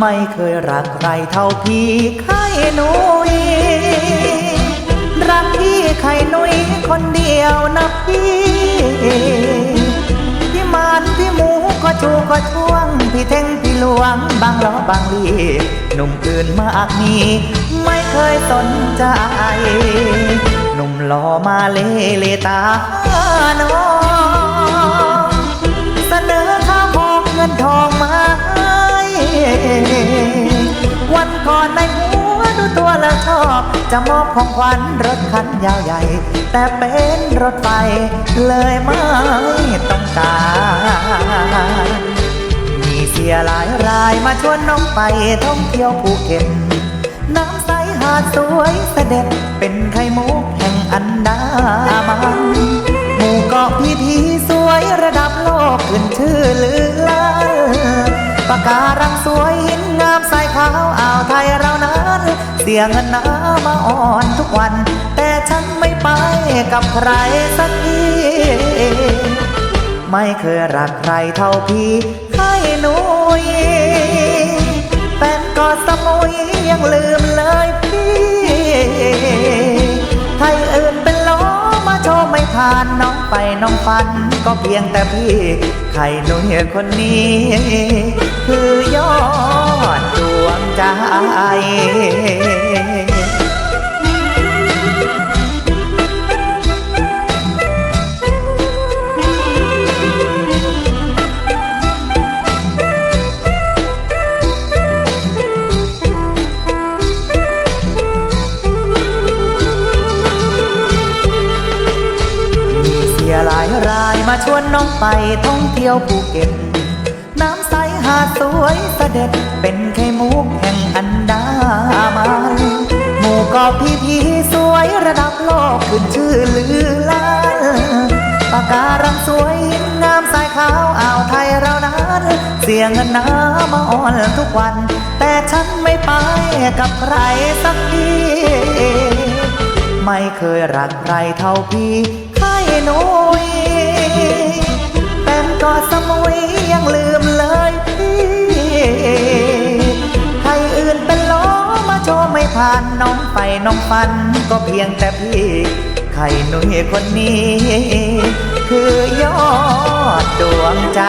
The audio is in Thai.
ไม่เคยรักใครเท่าพี่ไข่หนุยรักพี่ไข่หนุยคนเดียวนะพี่พี่านพี่หมูก็ชูก็ช่วง พี่เท่งพี่หลวง บางล้อบางลีหนุ่มอื่นมากมีไม่เคยสนใจ หนุ่มหล่อมาเลเลตาน้อง ตัวแล้วชอบ จะมอบของขวัญรถคันยาวใหญ่ แต่เป็นรถไฟเลยไม่ต้องการมีเสียหลายรายมาชวนน้องไปท่องเที่ยวภูเก็ตน้ำใสหาดสวยเสด็จ สียเงินน้ำมาอ่อนทุกวัน แต่ฉันไม่ไปกับใครสักทีไม่เคยรักใครเท่าพี่ให้หนุยแฟนก็สมุยยังลืมเลยพี่ใครอื่นเป็นล้อมาโชว์ไม่ผ่านน้องไปน้องฟัน ก็เพียงแต่พี่ไข่หนุยคนนี้ คือยอด ใจมีเสียหลายรายมาชวนน้องไปท่องเที่ยวภูเก็ตาสวยเสด็จเป็นไข่มุกแห่งอันดามันหมู่เกาะพีพีสวยระดับโลกขึ้นชื่อลือล้านปะกการังสวยงามสายขาวอ่าวไทยเรานั้นเสียเงินน้ำมาอ่อนทุกวัน แต่ฉันไม่ไปกับใครสักทีไม่เคยรักใครเท่าพี่ไข่นุย ผ่านน้องไปน้องฟันก็เพียงแต่พี่ ไข่หนุ่ยคนนี้ คือยอดดวงใจ